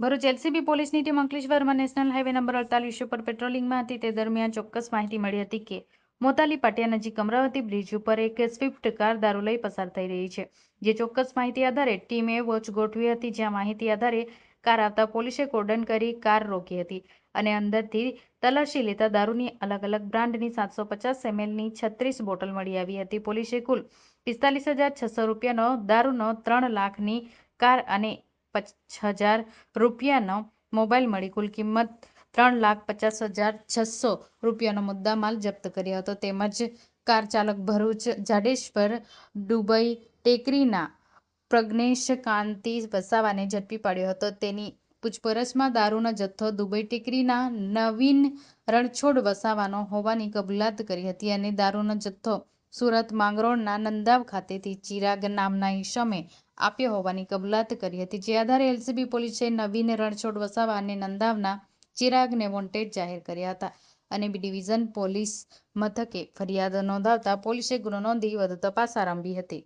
Bharuch LCB પોલીસની team અંકલેશ્વરમાં national highway number અડતાલીસ ઉપર પેટ્રોલિંગમાં હતી. તે દરમિયાન ચોક્કસ માહિતી મળી હતી કે મોતાલી પાટિયા નજીક અમરાવતી બ્રિજ ઉપર એક સ્વિફ્ટ કાર દારૂ લઈ પસાર થઈ રહી છે, જે ચોક્કસ માહિતી આધારે ટીમે વોચ ગોઠવી હતી. જ્યાં માહિતી આધારે કાર આવતા પોલીસે કોર્ડન કરી કાર રોકી હતી અને અંદરથી તલાશી લેતા દારૂની અલગ અલગ બ્રાન્ડની સાતસો પચાસ એમએલની છત્રીસ બોટલ મળી આવી હતી. પોલીસે કુલ પિસ્તાલીસ હજાર છસો રૂપિયાનો દારૂનો ત્રણ લાખની કાર અને પચ હજાર રૂપિયાનો મોબાઈલ મળી કુલ કિંમત ત્રણ લાખ પચાસ હજાર છસો રૂપિયાનો મુદ્દામાલ જપ્ત કર્યો હતો. તેમજ કાર ચાલક ભરૂચ જાડેશ્વર દુબઈ ટેકરીના પ્રજ્ઞેશ કાંતિ વસાવાને ઝડપી પાડ્યો હતો. તેની પૂછપરછમાં દારૂનો જથ્થો દુબઈ ટેકરીના નવીન રણછોડ વસાવાનો હોવાની કબૂલાત કરી હતી અને દારૂનો જથ્થો સુરત માંગરોળના નંદાવ ખાતેથી ચિરાગ નામના ઈસમે આપ્યો હોવાની કબૂલાત કરી હતી. જે આધારે એલસીબી પોલીસે નવીન રણછોડ વસાવા અને નંદાવના ચિરાગને વોન્ટેડ જાહેર કર્યા હતા અને બી ડિવિઝન પોલીસ મથકે ફરિયાદ નોંધાવતા પોલીસે ગુનો નોંધી વધુ તપાસ આરંભી હતી.